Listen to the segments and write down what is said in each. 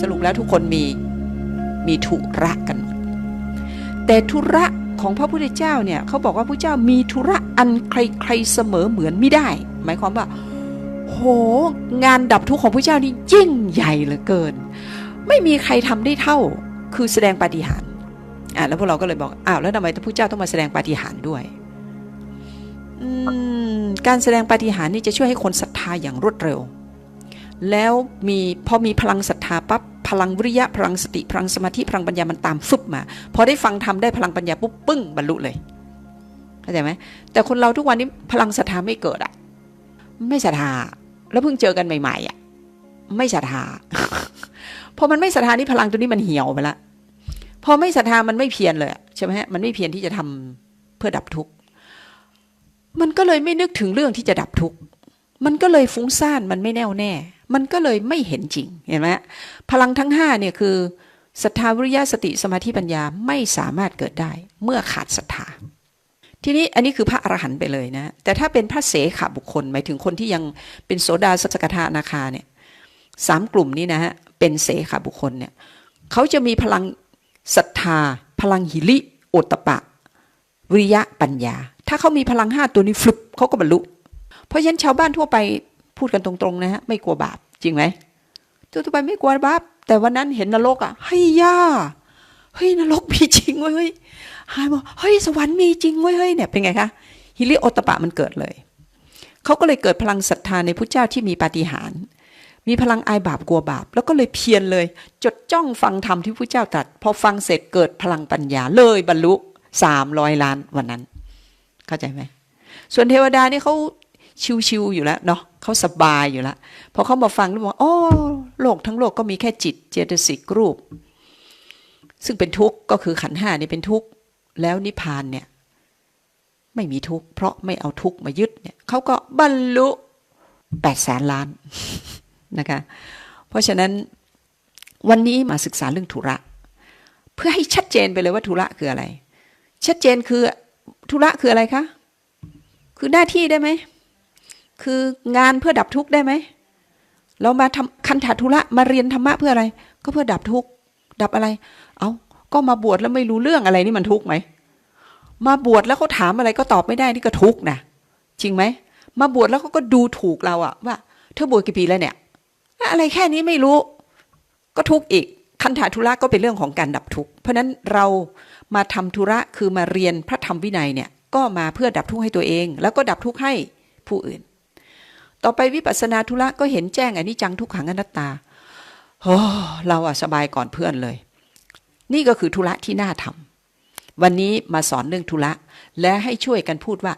สรุปแล้วทุกคนมีมีธุระกันหมดแต่ธุระของพระพุทธเจ้าเนี่ยเขาบอกว่าพระเจ้ามีธุระอันใครๆเสมอเหมือนไม่ได้ หมายความว่า โหงานดับทุกข์ของพระเจ้านี่ยิ่งใหญ่เหลือเกิน ไม่มีใครทำได้เท่า คือแสดงปาฏิหาริย์อะแล้วพวกเราก็เลยบอกอ้าวแล้วทำไมพระพุทธเจ้าต้องมาแสดงปาฏิหาริย์ด้วยอืมการแสดงปาฏิหาริย์นี่จะช่วยให้คนศรัทธาอย่างรวดเร็ว แล้วมีพอมีพลังศรัทธาปั๊บพลังวิริยะพลังสติพลังสมาธิพลังปัญญามันตามฟึบมาพอได้ฟังทำได้พลังปัญญาปุ๊บปึ้งบรรลุเลยเข้าใจไหมแต่คนเราทุกวันนี้พลังศรัทธาไม่เกิดอะไม่ศรัทธาแล้วเพิ่งเจอกันใหม่ ๆอะไม่ศรัทธาพอมันไม่ศรัทธานี่พลังตัวนี้มันเหี่ยวไปละพอไม่ศรัทธามันไม่เพียรเลยใช่ไหมฮะมันไม่เพียรที่จะทำเพื่อดับทุกข์มันก็เลยไม่นึกถึงเรื่องที่จะดับทุกข์มันก็เลยฟุ้งซ่านมันไม่แน่วแน่ มันก็เลยไม่เห็นจริงเห็นไหมพลังทั้งห้าเนี่ยคือศรัทธาวิริยะสติสมาธิปัญญาไม่สามารถเกิดได้เมื่อขาดศรัทธาทีนี้อันนี้คือพระอรหันต์ไปเลยนะ แต่ถ้าเป็นพระเสขบุคคล หมายถึงคนที่ยังเป็นโสดาสกทานาคาเนี่ยสามกลุ่มนี้นะฮะเป็นเสขบุคคลเนี่ยเขาจะมีพลังศรัทธา พลังหิริโอตตปะ วิริยะปัญญา ถ้าเขามีพลังห้าตัวนี้ฟลุปเขาก็บรรลุ เพราะฉะนั้นชาวบ้านทั่วไป พูดกันตรงๆนะฮะไม่กลัวบาปจริงไหมทั่วไปไม่กลัวบาปแต่วันนั้นเห็นนรกอะเฮ้ยย่าเฮ้ยนรกมีจริงเว้ยเฮ้ยหายบอกเฮ้ยสวรรค์มีจริงเว้ยเฮ้ยเนี่ยเป็นไงคะฮิริโอตตปะมันเกิดเลยเขาก็เลยเกิดพลังศรัทธาในพระเจ้าที่มีปาฏิหาริย์มีพลังอายบาปกลัวบาป แล้วก็เลยเพียรเลย จดจ้องฟังธรรมที่พระเจ้าตรัสพอฟังเสร็จเกิดพลังปัญญาเลยบรรลุสามร้อยล้านวันนั้น เข้าใจไหมส่วนเทวดานี่เขาชิวๆอยู่แล้วเนาะ เขาสบายอยู่แล้วพอเขามาฟังแล้วบอกอ๋อโลกทั้งโลกก็มีแค่จิตเจตสิกรูป ซึ่งเป็นทุกข์ก็คือขันห้านี่เป็นทุกข์แล้วนิพพานเนี่ย ไม่มีทุกข์เพราะไม่เอาทุกข์มายึดเนี่ยเขาก็บรรลุแปดแสนล้านนะคะเพราะฉะนั้นวันนี้มาศึกษาเรื่องธุระ เพื่อให้ชัดเจนไปเลยว่าธุระคืออะไร ชัดเจนคือธุระคืออะไรคะ คือหน้าที่ได้ไหม คืองานเพื่อดับทุกข์ได้ไหมเรามาทำคันถาธุระมาเรียนธรรมะเพื่ออะไร ก็เพื่อดับทุกข์ดับอะไร เอาก็มาบวชแล้วไม่รู้เรื่องอะไรนี่มันทุกข์ไหมมาบวชแล้วเขาถามอะไรก็ตอบไม่ได้นี่ก็ทุกข์นะจริงไหมมาบวชแล้วเขาก็ดูถูกเราอะว่าเธอบวชกี่ปีแล้วเนี่ย อะไรแค่นี้ไม่รู้ ก็ทุกข์อีกคันถาธุระก็เป็นเรื่องของการดับทุกข์เพราะนั้นเรามาทำธุระคือมาเรียนพระธรรมวินัยเนี่ย ก็มาเพื่อดับทุกข์ให้ตัวเอง แล้วก็ดับทุกข์ให้ผู้อื่น ต่อไปวิปัสสนาธุระก็เห็นแจ้งอนิจจังทุกขังอนัตตาโอ้เราอะสบายก่อนเพื่อนเลย นี่ก็คือธุระที่น่าทำวันนี้มาสอนเรื่องธุระ และให้ช่วยกันพูดว่า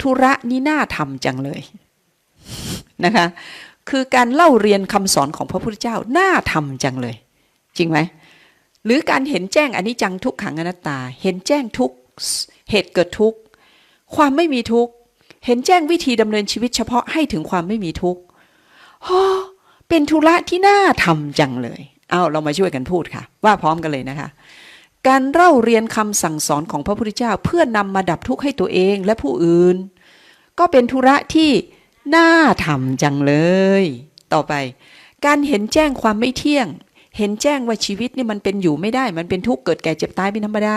ธุระนี่น่าทำจังเลยนะคะ คือการเล่าเรียนคำสอนของพระพุทธเจ้าน่าทำจังเลย จริงไหมหรือการเห็นแจ้งอนิจจังทุกขังอนัตตา เห็นแจ้งทุกเหตุเกิดทุกความไม่มีทุกข์ เห็นแจ้งวิธีดำเนินชีวิตเฉพาะให้ถึงความไม่มีทุกข์เป็นธุระที่น่าทำจังเลย เอาเรามาช่วยกันพูดค่ะ ว่าพร้อมกันเลยนะคะ การเล่าเรียนคำสั่งสอนของพระพุทธเจ้า เพื่อนำมาดับทุกข์ให้ตัวเองและผู้อื่น ก็เป็นธุระที่น่าทำจังเลย ต่อไป การเห็นแจ้งความไม่เที่ยง เห็นแจ้งว่าชีวิตนี่มันเป็นอยู่ไม่ได้ มันเป็นทุกข์เกิดแก่เจ็บตายเป็นธรรมดา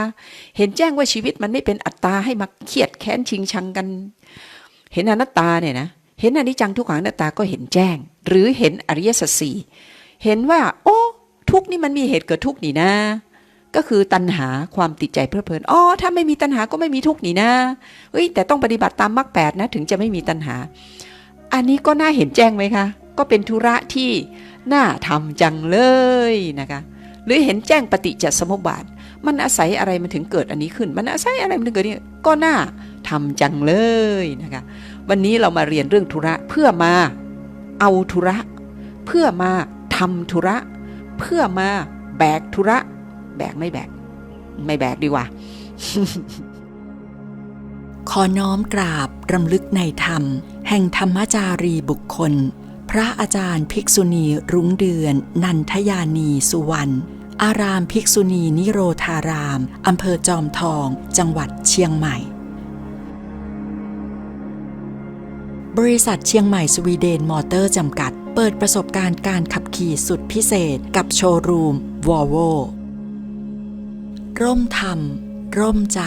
เห็นแจ้งว่าชีวิตมันไม่เป็นอัตตาให้มาเครียดแค้นชิงชังกัน เห็นอนัตตาเนี่ยนะเห็นอนิจจังทุกขังอนัตตาก็เห็นแจ้ง หรือเห็นอริยสัจสี่เห็นว่า โอ้ทุกนี่มันมีเหตุเกิดทุกนี่นะ ก็คือตัณหาความติดใจเพลิดเพลินอ๋อถ้าไม่มีตัณหาก็ไม่มีทุกนี่นะเฮ้ยแต่ต้องปฏิบัติตามมรรคแปดนะถึงจะไม่มีตัณหา อันนี้ก็น่าเห็นแจ้งไหมคะ ก็เป็นธุระที่น่าทำจังเลยนะคะหรือเห็นแจ้งปฏิจจสมุปบาท มันอาศัยอะไรมันถึงเกิดอันนี้ขึ้น มันอาศัยอะไรมันถึงเกิดนี่ก็น่าทำจังเลยนะคะ วันนี้เรามาเรียนเรื่องธุระเพื่อมาเอาธุระ เพื่อมาทำธุระ เพื่อมาแบกธุระ แบกไม่แบก ไม่แบกดีกว่า ขอน้อมกราบรำลึกในธรรม แห่งธรรมจารีบุคคล พระอาจารย์ภิกษุณีรุ้งเดือน นันทยานีสุวรรณอารามภิกษุณีนิโรธาราม อำเภอจอมทอง จังหวัดเชียงใหม่ บริษัทเชียงใหม่สวีเดนมอเตอร์จำกัด เปิดประสบการณ์การขับขี่สุดพิเศษกับโชว์รูมวอลโวร่มธรรม ร่มใจ